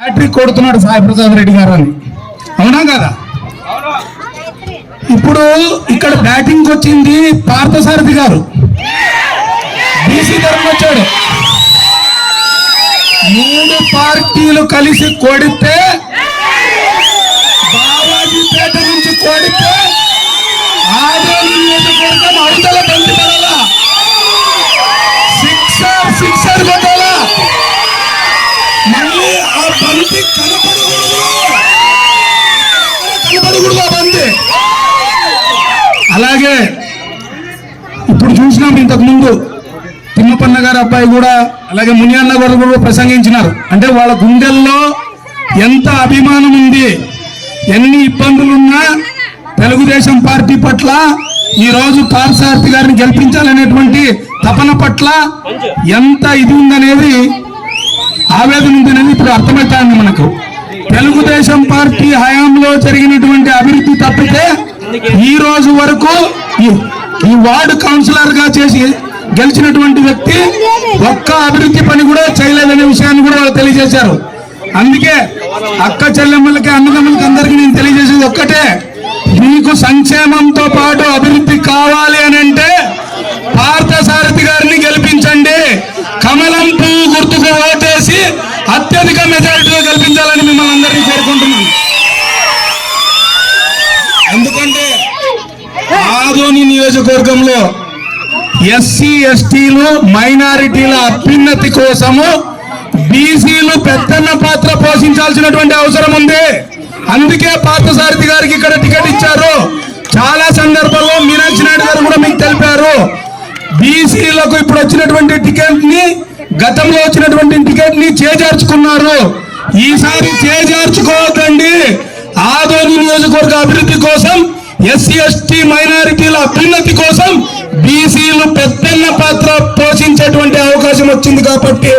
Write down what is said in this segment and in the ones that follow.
Hat trick కొడుతున్నాడు సాయి ప్రసాద్ రెడ్డి గారు అని. అవునా కదా? ఇప్పుడు ఇక్కడ బ్యాటింగ్ వచ్చింది పార్థసారథి గారు. బీసీ తరఫున వచ్చాడు. మూడు పార్టీలు కలిసి కొడితే బాలాజీపేట నుంచి కొడితే ఆదోళన నియోజకవర్గం అవతల బండి అలాగే ఇప్పుడు చూసినాం ఇంతకు ముందు తిమ్మపన్న గారు అబ్బాయి కూడా అలాగే మునియన్న గారు కూడా ప్రసంగించినారు. అంటే వాళ్ళ గుండెల్లో ఎంత అభిమానం ఉంది ఎన్ని ఇబ్బందులున్నా తెలుగుదేశం పార్టీ పట్ల ఈ రోజు గారిని గెలిపించాలనేటువంటి తపన పట్ల ఎంత ఇది ఉందనేది ఆవేదన ఉందనేది ఇప్పుడు అర్థమవుతుంది మనకు. తెలుగుదేశం పార్టీ హయాంలో జరిగినటువంటి అభివృద్ధి తప్పితే ఈ రోజు వరకు ఈ- వార్డు కౌన్సిలర్గా చేసి గెలిచినటువంటి వ్యక్తి ఒక్క అభివృద్ధి పని కూడా చేయలేదనే విషయాన్ని కూడా వాళ్ళు తెలియజేశారు. అందుకే అక్క చెల్లెమ్మలకి అన్నదమ్ములకి అందరికీ నేను తెలియజేసేది ఒక్కటే. మీకు సంక్షేమంతో ఆదోని నియోజకవర్గంలో ఎస్సీ ఎస్టీలు మైనారిటీల అభ్యున్నతి కోసము బీసీలు పెద్దన్న పాత్ర పోషించాల్సినటువంటి అవసరం ఉంది. అందుకే పార్థసారథి గారికి ఇక్కడ టికెట్ ఇచ్చారు. చాలా సందర్భాల్లో మీనాక్షి నాయుడు గారు కూడా మీకు తెలిపారు. బీసీలకు ఇప్పుడు వచ్చినటువంటి టికెట్ని గతంలో వచ్చినటువంటి టికెట్ని చేజార్చుకున్నారు. ఈసారి చేజార్చుకోవద్దండి ఆదోని నియోజకవర్గ అభివృద్ధి కోసం ఎస్సీ ఎస్టీ మైనారిటీల అభ్యున్నతి కోసం బీసీలు పెద్దన్న పాత్ర పోషించేటువంటి అవకాశం వచ్చింది కాబట్టి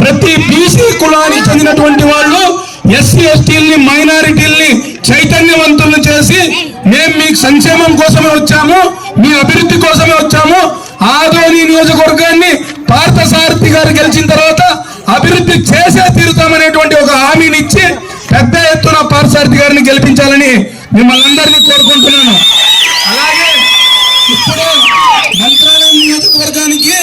ప్రతి బీసీ కులానికి చెందినటువంటి వాళ్ళు ఎస్సీ ఎస్టీల్ని మైనారిటీల్ని చైతన్యవంతులను చేసి మేము మీకు సంక్షేమం కోసమే వచ్చాము మీ అభివృద్ధి కోసమే వచ్చాము. ఆదోని నియోజకవర్గాన్ని పార్థసారథి గారు గెలిచిన తర్వాత అభివృద్ధి చేసే తీరుతామనేటువంటి ఒక హామీనిచ్చి పెద్ద ఎత్తున పార్థసారథి గారిని గెలిపించాలని మిమ్మల్ని అందరినీ కోరుకుంటున్నాను. అలాగే ఇప్పుడు మంత్రాలయం నియోజకవర్గానికి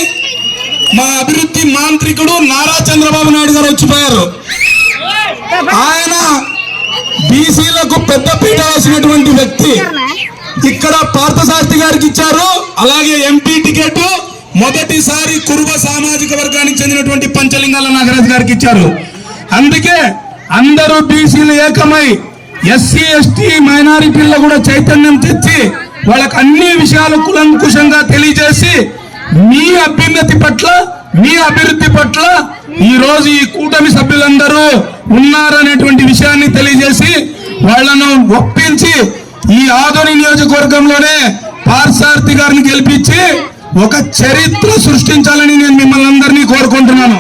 మా అభివృద్ధి మాంత్రికుడు నారా చంద్రబాబు నాయుడు గారు వచ్చిపోయారు. ఆయన బీసీలకు పెద్ద పీట వేసినటువంటి వ్యక్తి ఇక్కడ పార్థసారథి గారికి ఇచ్చారు. అలాగే ఎంపీ టికెట్ మొదటిసారి కురుబ సామాజిక వర్గానికి చెందినటువంటి పంచలింగాల నాగరాజు గారికి ఇచ్చారు. అందుకే అందరూ బీసీలు ఏకమై ఎస్సీ ఎస్టీ మైనారిటీల్లో కూడా చైతన్యం తెచ్చి వాళ్ళకి అన్ని విషయాలు కులంకుశంగా తెలియజేసి మీ అభ్యున్నతి పట్ల మీ అభివృద్ధి పట్ల ఈ రోజు ఈ కూటమి సభ్యులందరూ ఉన్నారనేటువంటి విషయాన్ని తెలియజేసి వాళ్ళను ఒప్పించి ఈ ఆదోని నియోజకవర్గంలోనే పార్సార్థి గారిని గెలిపించి ఒక చరిత్ర సృష్టించాలని నేను మిమ్మల్ని అందరినీ కోరుకుంటున్నాను.